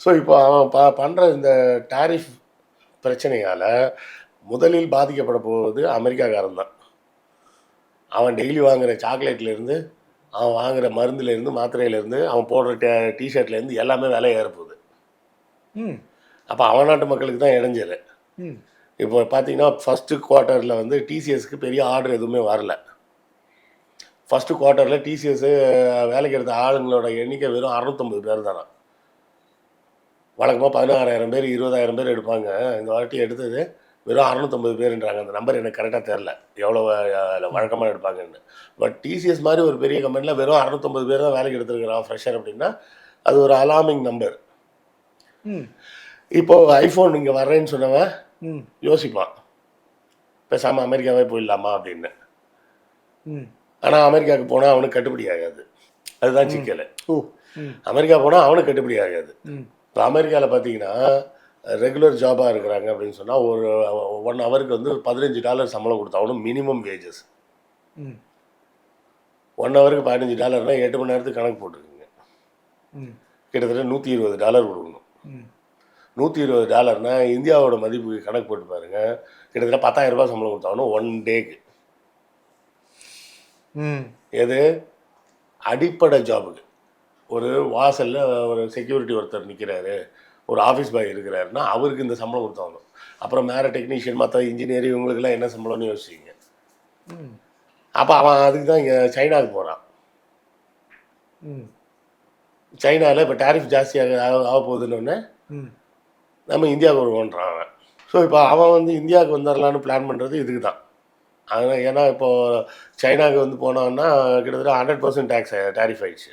So இப்போ அவன் ப பண்ணுற இந்த டாரிஃப் பிரச்சனையால் முதலில் பாதிக்கப்பட போவது அமெரிக்காக்காரன் தான் அவன் டெய்லி வாங்குற சாக்லேட்லேருந்து அவன் வாங்குற மருந்துலேருந்து மாத்திரையிலேருந்து அவன் போடுற டே டிஷர்ட்லேருந்து எல்லாமே விலை ஏறப்போகுது ம். அப்போ அவன் நாட்டு மக்களுக்கு தான் இடைஞ்சல். இப்போ பார்த்தீங்கன்னா ஃபஸ்ட்டு குவார்ட்டரில் வந்து டிசிஎஸ்க்கு பெரிய ஆர்டர் எதுவுமே வரல. ஃபஸ்ட்டு குவார்ட்டரில் டிசிஎஸ் வேலைக்கு எடுத்த ஆளுங்களோட எண்ணிக்கை வெறும் அறநூத்தொம்பது பேர் தானா வழக்கமாக பதினாறாயிரம் பேர் இருபதாயிரம் பேர் எடுப்பாங்க. இந்த வாட்டி எடுத்தது வெறும் அறநூத்தொம்பது பேருன்றாங்க. அந்த நம்பர் எனக்கு கரெக்டாக தெரில எவ்வளோ வழக்கமாக எடுப்பாங்கன்னு. பட் டிசிஎஸ் மாதிரி ஒரு பெரிய கம்பெனியில் வெறும் அறநூத்தொம்பது பேர் தான் வேலைக்கு எடுத்துருக்கிறான் ஃப்ரெஷர் அப்படின்னா அது ஒரு அலாமிங் நம்பர் இப்போது ஐஃபோன் இங்கே வர்றேன்னு சொன்னவன் யோசிப்பான். பேசாமல் அமெரிக்காவே போயிடலாமா அப்படின்னு. ஆனால் அமெரிக்காவுக்கு போனால் அவனுக்கு கட்டுப்படி ஆகாது. அதுதான் சிக்கல். அமெரிக்கா போனால் அவனுக்கு கட்டுப்படி ஆகாது. இப்போ அமெரிக்காவில் பார்த்தீங்கன்னா ரெகுலர் ஜாபாக இருக்கிறாங்க அப்படின்னு சொன்னால் ஒரு ஒன் ஹவருக்கு வந்து பதினஞ்சு டாலர் சம்பளம் கொடுத்தாகணும் மினிமம் வேஜஸ் ஒன் ஹவருக்கு பதினஞ்சு டாலர்னா எட்டு மணி நேரத்துக்கு கணக்கு போட்டுருக்குங்க. கிட்டத்தட்ட நூற்றி இருபது டாலர் கொடுக்கணும். நூற்றி இருபது டாலர்னா இந்தியாவோட மதிப்பு கணக்கு போட்டு பாருங்க. கிட்டத்தட்ட பத்தாயிரம் ரூபாய் சம்பளம் கொடுத்தாகணும் ஒன் டேக்கு ம். எது? அடிப்படை ஜாபுக்கு ஒரு வாசலில் ஒரு செக்யூரிட்டி ஒருத்தர் நிற்கிறாரு ஒரு ஆஃபீஸ் பாய் இருக்கிறாருன்னா அவருக்கு இந்த சம்பளம் கொடுத்தாகணும். அப்புறம் மேலே டெக்னீஷியன் மற்ற இன்ஜினியர் இவங்களுக்கெல்லாம் என்ன சம்பளம்னு யோசிச்சிங்க அப்போ அவன் அதுக்கு தான் இங்கே சைனாவுக்கு போகிறான் ம். சைனாவில் இப்போ டாரிஃப் ஜாஸ்தியாக ஆக ஆக போகுதுன்னு ம். நம்ம இந்தியாவுக்கு வருவோன்றான் அவன். ஸோ இப்போ அவன் வந்து இந்தியாவுக்கு வந்துடலான்னு பிளான் பண்ணுறது இதுக்கு தான் அதனால் ஏன்னா இப்போது சைனாவுக்கு வந்து போனான்னா கிட்டத்தட்ட ஹண்ட்ரட் பர்சன்ட் டேக்ஸ் டாரிஃப் ஆயிடுச்சு.